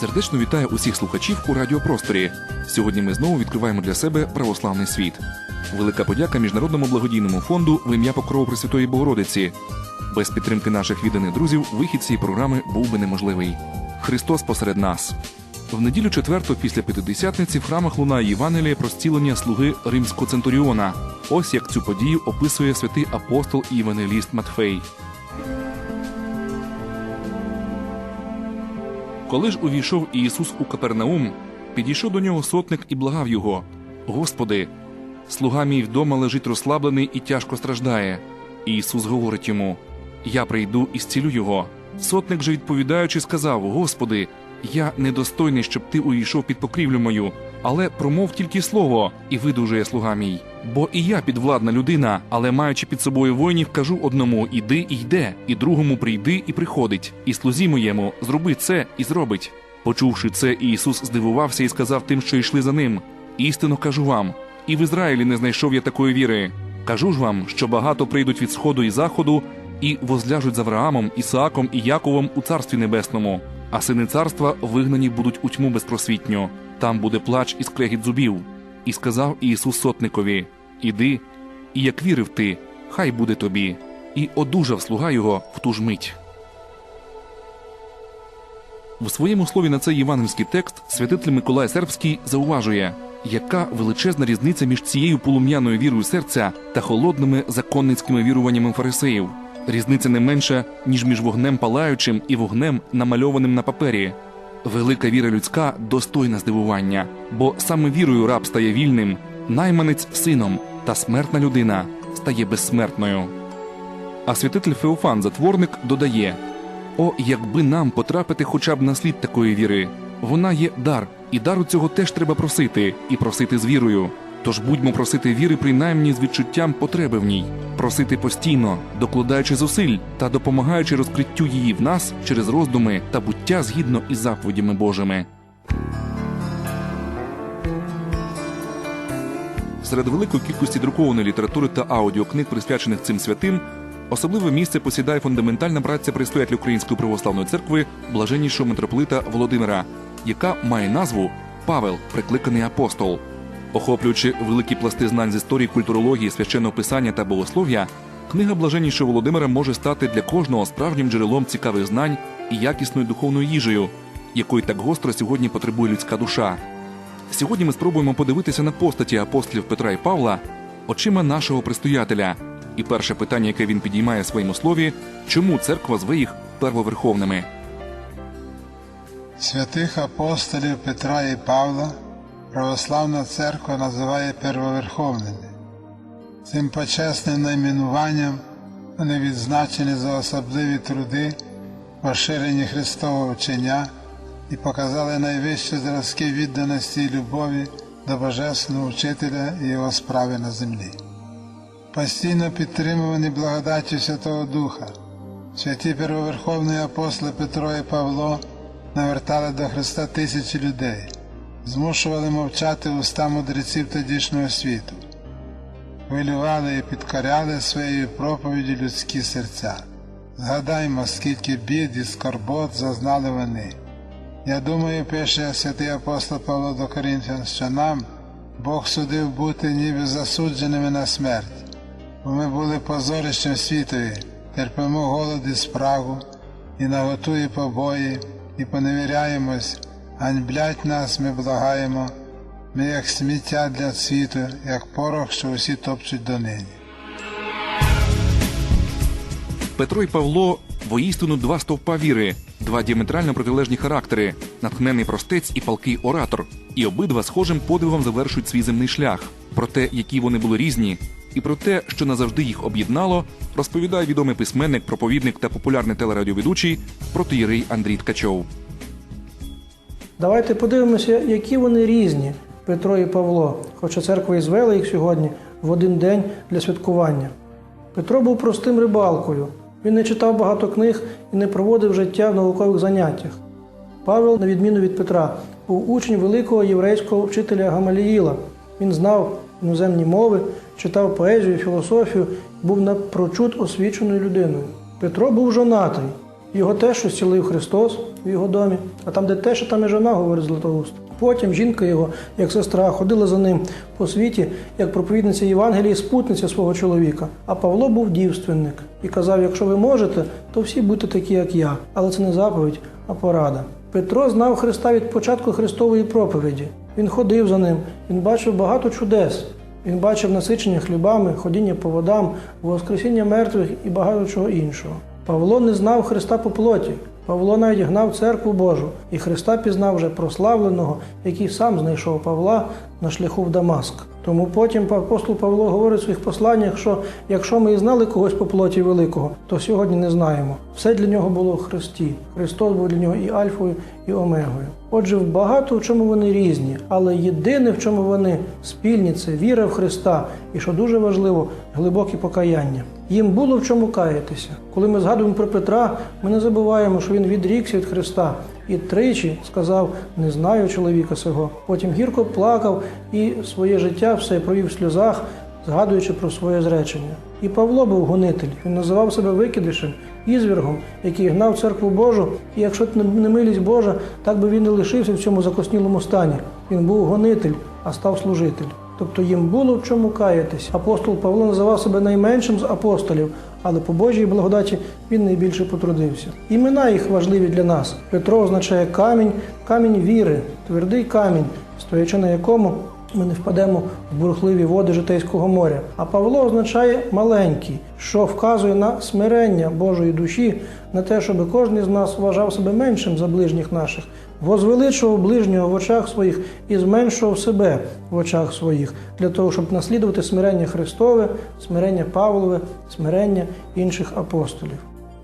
Сердечно вітаю усіх слухачів у радіопросторі. Сьогодні ми знову відкриваємо для себе православний світ. Велика подяка Міжнародному благодійному фонду в ім'я Покрови Пресвятої Богородиці. Без підтримки наших відданих друзів вихід цієї програми був би неможливий. Христос посеред нас. В неділю четверту після п'ятидесятниці в храмах лунає Євангеліє про зцілення слуги римського центуріона. Ось як цю подію описує святий апостол і євангеліст Матфей. Коли ж увійшов Ісус у Капернаум, підійшов до нього сотник і благав його: Господи, слуга мій вдома лежить розслаблений і тяжко страждає. І Ісус говорить йому: Я прийду і зцілю його. Сотник же відповідаючи, сказав: Господи, я недостойний, щоб ти увійшов під покрівлю мою, але промов тільки слово, і видужує слуга мій. Бо і я підвладна людина, але маючи під собою воїнів, кажу одному іди і йде, і другому прийди і приходить, і слузі моєму зроби це і зробить. Почувши це, Ісус здивувався і сказав тим, що йшли за ним: Істинно кажу вам, і в Ізраїлі не знайшов я такої віри. Кажу ж вам, що багато прийдуть від сходу і заходу, і возляжуть з Авраамом, Ісааком і Яковом у царстві небесному, а сини царства вигнані будуть у тьму безпросвітню. Там буде плач і скрегіт зубів. І сказав Ісус сотникові: Іди, і як вірив ти, хай буде тобі. І одужав слуга його в ту ж мить. В своєму слові на цей євангельський текст святитель Миколай Сербський зауважує, яка величезна різниця між цією полум'яною вірою серця та холодними законницькими віруваннями фарисеїв. Різниця не менша, ніж між вогнем палаючим і вогнем, намальованим на папері. Велика віра людська достойна здивування, бо саме вірою раб стає вільним, найманець сином, та смертна людина стає безсмертною. А святитель Феофан, затворник, додає: О, якби нам потрапити хоча б на слід такої віри. Вона є дар, і дару цього теж треба просити, і просити з вірою. Тож будьмо просити віри, принаймні з відчуттям потреби в ній, просити постійно, докладаючи зусиль та допомагаючи розкриттю її в нас через роздуми та буття згідно із заповідями Божими. Серед великої кількості друкованої літератури та аудіокниг, присвячених цим святим, особливе місце посідає фундаментальна праця предстоятеля Української православної церкви блаженнішого митрополита Володимира, яка має назву Павел, прикликаний апостол. Охоплюючи великі пласти знань з історії, культурології, священного писання та богослов'я, книга блаженнішого Володимира може стати для кожного справжнім джерелом цікавих знань і якісною духовною їжею, якої так гостро сьогодні потребує людська душа. Сьогодні ми спробуємо подивитися на постаті апостолів Петра і Павла очима нашого пристоятеля. І перше питання, яке він підіймає в своєму слові, чому церква зве їх первоверховними? Святих апостолів Петра і Павла православна церква називає первоверховними. Цим почесним найменуванням вони відзначені за особливі труди, поширені Христового вчення і показали найвищі зразки відданості і любові до Божественного Вчителя і його справи на землі. Постійно підтримувані благодаттю Святого Духа, святі первоверховні апостоли Петро і Павло навертали до Христа тисячі людей, змушували мовчати уста мудреців тодішнього світу, хвилювали і підкоряли своєю проповіді людські серця. Згадаймо, скільки бід і скорбот зазнали вони. Я думаю, пише святий апостол Павло до Коринфян, що нам Бог судив бути ніби засудженими на смерть, бо ми були позорищем світові, терпимо голод і спрагу, і наготує побої, і поневіряємось, ганьблять нас, ми благаємо, ми як сміття для світу, як порох, що усі топчуть донині. Петро і Павло воістину два стовпа віри, два діаметрально протилежні характери, натхнений простець і палкий оратор, і обидва схожим подвигом завершують свій земний шлях. Про те, які вони були різні, і про те, що назавжди їх об'єднало, розповідає відомий письменник, проповідник та популярний телерадіоведучий протиєрей Андрій Ткачов. Давайте подивимося, які вони різні, Петро і Павло, хоча церква і звела їх сьогодні в один день для святкування. Петро був простим рибалкою. Він не читав багато книг і не проводив життя в наукових заняттях. Павел, на відміну від Петра, був учень великого єврейського вчителя Гамаліїла. Він знав іноземні мови, читав поезію, філософію, був напрочуд освіченою людиною. Петро був жонатий. Його теж зцілив Христос в його домі, а там, де теж, там і жона, говорить Златоуст. Потім жінка його, як сестра, ходила за ним по світі, як проповідниця Євангелії, спутниця свого чоловіка. А Павло був дівственник і казав: якщо ви можете, то всі будьте такі, як я. Але це не заповідь, а порада. Петро знав Христа від початку Христової проповіді. Він ходив за ним, він бачив багато чудес. Він бачив насичення хлібами, ходіння по водам, воскресіння мертвих і багато чого іншого. Павло не знав Христа по плоті. Павло навіть гнав церкву Божу, і Христа пізнав вже прославленого, який сам знайшов Павла на шляху в Дамаск. Тому потім апостол Павло говорить в своїх посланнях, що якщо ми і знали когось по плоті великого, то сьогодні не знаємо. Все для нього було в Христі. Христос був для нього і Альфою, і Омегою. Отже, в багато в чому вони різні, але єдине, в чому вони спільні, це віра в Христа, і що дуже важливо, глибоке покаяння. Їм було в чому каятися. Коли ми згадуємо про Петра, ми не забуваємо, що він відрікся від Христа і тричі сказав: не знаю чоловіка сього. Потім гірко плакав і своє життя все провів в сльозах, згадуючи про своє зречення. І Павло був гонитель. Він називав себе викидишем, ізвергом, який гнав церкву Божу. І якщо б не милість Божа, так би він і лишився в цьому закоснілому стані. Він був гонитель, а став служитель. Тобто їм було в чому каятись. Апостол Павло називав себе найменшим з апостолів, але по Божій благодаті він найбільше потрудився. Імена їх важливі для нас. Петро означає камінь, камінь віри, твердий камінь, стоячи на якому ми не впадемо в бурхливі води Житейського моря. А Павло означає маленький, що вказує на смирення Божої душі, на те, щоб кожен з нас вважав себе меншим за ближніх наших, возвеличував ближнього в очах своїх і зменшував себе в очах своїх, для того, щоб наслідувати смирення Христове, смирення Павлове, смирення інших апостолів.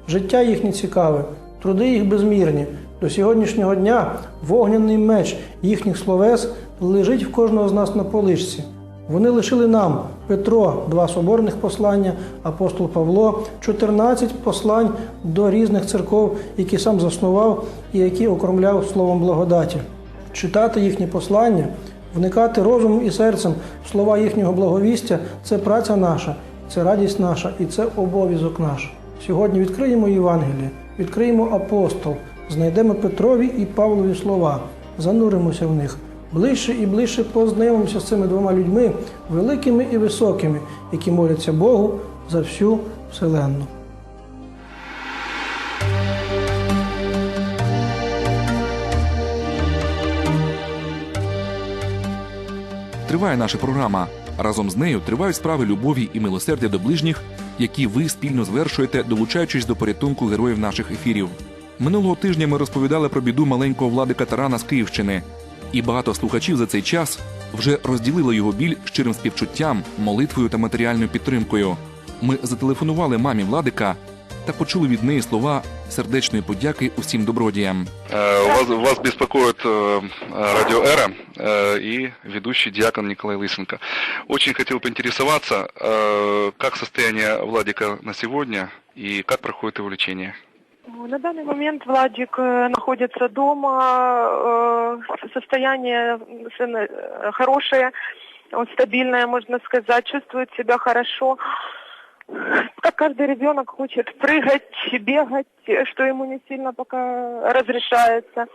Життя їхнє цікаве, труди їх безмірні. До сьогоднішнього дня вогняний меч їхніх словес лежить в кожного з нас на поличці. Вони лишили нам Петро, два соборних послання, апостол Павло, 14 послань до різних церков, які сам заснував і які окромляв словом благодаті. Читати їхні послання, вникати розумом і серцем в слова їхнього благовістя це праця наша, це радість наша і це обов'язок наш. Сьогодні відкриємо Євангеліє, відкриємо апостол, знайдемо Петрові і Павлові слова, зануримося в них. Ближче і ближче познайомимося з цими двома людьми, великими і високими, які моляться Богу за всю вселенну. Триває наша програма. Разом з нею тривають справи любові і милосердя до ближніх, які ви спільно звершуєте, долучаючись до порятунку героїв наших ефірів. Минулого тижня ми розповідали про біду маленького владика Тарана з Київщини, і багато слухачів за цей час вже розділили його біль щирим співчуттям, молитвою та матеріальною підтримкою. Ми зателефонували мамі владика та почули від неї слова сердечної подяки усім добродіям. Э, Вас, вас беспокоит э, радио «Эра» э, и ведущий диакон Николай Лысенко. Очень хотел поинтересоваться, э, как состояние Владика на сегодня и как проходит его лечение? На данный момент Владик э, находится дома, э, состояние э, хорошее, он стабильное, можно сказать, чувствует себя хорошо. Как каждый ребенок хочет прыгать, бегать, что ему не сильно пока разрешается.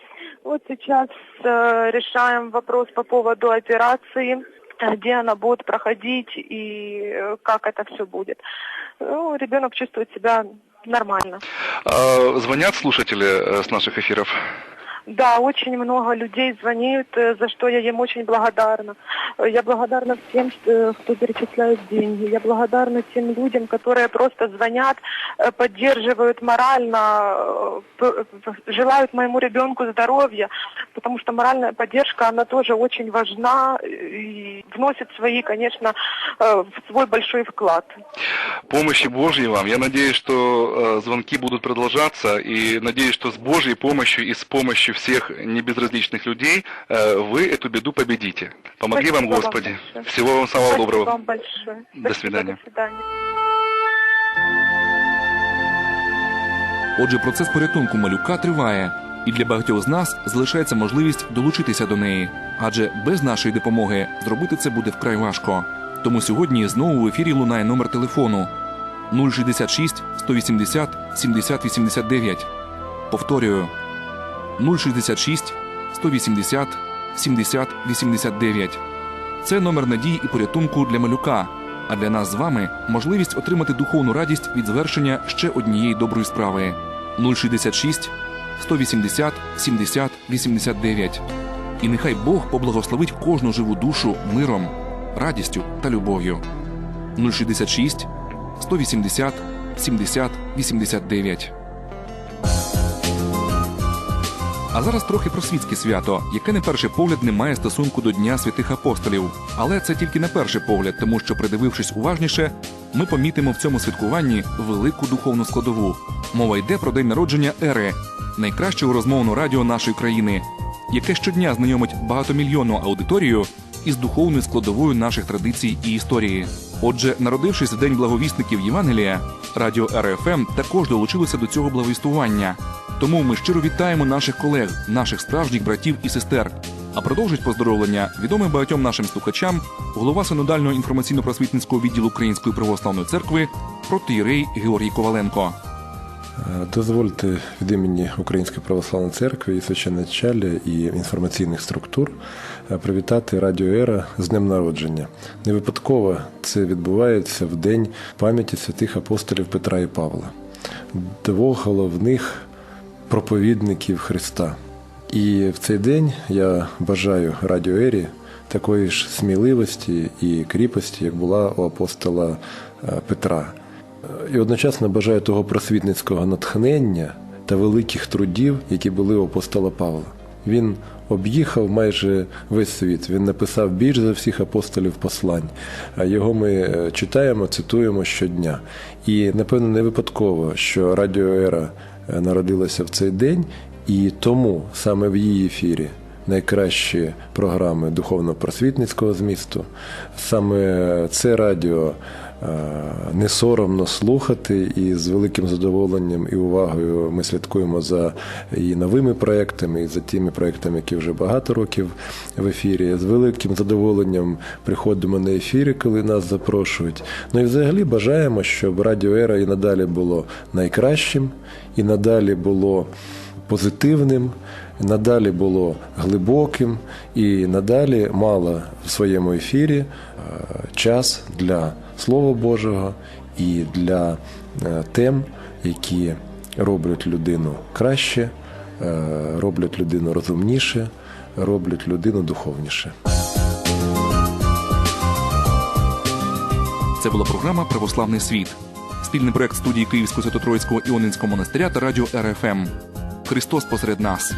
Вот сейчас решаем вопрос по поводу операции, где она будет проходить и как это все будет. Ну, ребенок чувствует себя нормально. А, Звонят слушатели э, с наших эфиров? Да, очень много людей звонит, э, за что я им очень благодарна. Э, Я благодарна всем, что- кто перечисляет деньги. Я благодарна тем людям, которые просто звонят, э, поддерживают морально, э, желают моему ребенку здоровья, потому что моральная поддержка, она тоже очень важна э, и вносит свои, конечно, э, свой большой вклад. Помощи Божьей вам. Я надеюсь, что э, звонки будут продолжаться и надеюсь, что с Божьей помощью и с помощью всех небезразличных людей э, вы эту беду победите. Помоги Спасибо вам, вам Господи. большое. Всего вам самого Спасибо доброго. вам большое. До Спасибо, свидания. До свидания. Отже, процес порятунку малюка триває, і для багатьох з нас залишається можливість долучитися до неї, адже без нашої допомоги зробити це буде вкрай важко. Тому сьогодні знову в ефірі лунає номер телефону 066 180 70 89. Повторюю 066 180 70 89. Це номер надії і порятунку для малюка. А для нас з вами можливість отримати духовну радість від звершення ще однієї доброї справи 066 180 70 89. І нехай Бог поблагословить кожну живу душу миром, радістю та любов'ю. 066 180 70 89. А зараз трохи про світське свято, яке на перший погляд не має стосунку до Дня святих апостолів. Але це тільки на перший погляд, тому що, придивившись уважніше, ми помітимо в цьому святкуванні велику духовну складову. Мова йде про день народження ери, найкращого розмовного радіо нашої країни, яке щодня знайомить багатомільйонну аудиторію із духовною складовою наших традицій і історії. Отже, народившись в день благовісників Євангелія, радіо РФМ також долучилося до цього благовістування. Тому ми щиро вітаємо наших колег, наших справжніх братів і сестер. А продовжить поздоровлення відомий багатьом нашим слухачам голова синодального інформаційно-просвітницького відділу Української православної церкви протиєрей Георгій Коваленко. Е, Дозвольте від імені Української православної церкви і священначалля і інформаційних структур е, привітати Радіо Ера з днем народження. Не випадково це відбувається в день пам'яті святих апостолів Петра і Павла, двох головних проповідників Христа. І в цей день я бажаю Радіо Ері такої ж сміливості і кріпості, як була у апостола е, Петра. І одночасно бажаю того просвітницького натхнення та великих трудів, які були у апостола Павла. Він об'їхав майже весь світ. Він написав більш за всіх апостолів послань. А його ми е, читаємо, цитуємо щодня. І напевно не випадково, що Радіо Ера е, народилася в цей день, і тому саме в її ефірі найкращі програми духовно-просвітницького змісту. Саме це радіо е, не соромно слухати, і з великим задоволенням і увагою ми слідкуємо за і новими проектами, і за тими проектами, які вже багато років в ефірі. З великим задоволенням приходимо на ефіри, коли нас запрошують. Ну і взагалі бажаємо, щоб Радіо Ера і надалі було найкращим, і надалі було позитивним, надалі було глибоким і надалі мало в своєму ефірі е, час для Слова Божого і для е, тем, які роблять людину краще, е, роблять людину розумніше, роблять людину духовніше. Це була програма Православний світ. Спільний проект студії Київського Свято-Троїцького Іонинського монастиря та радіо РФМ. Христос посеред нас.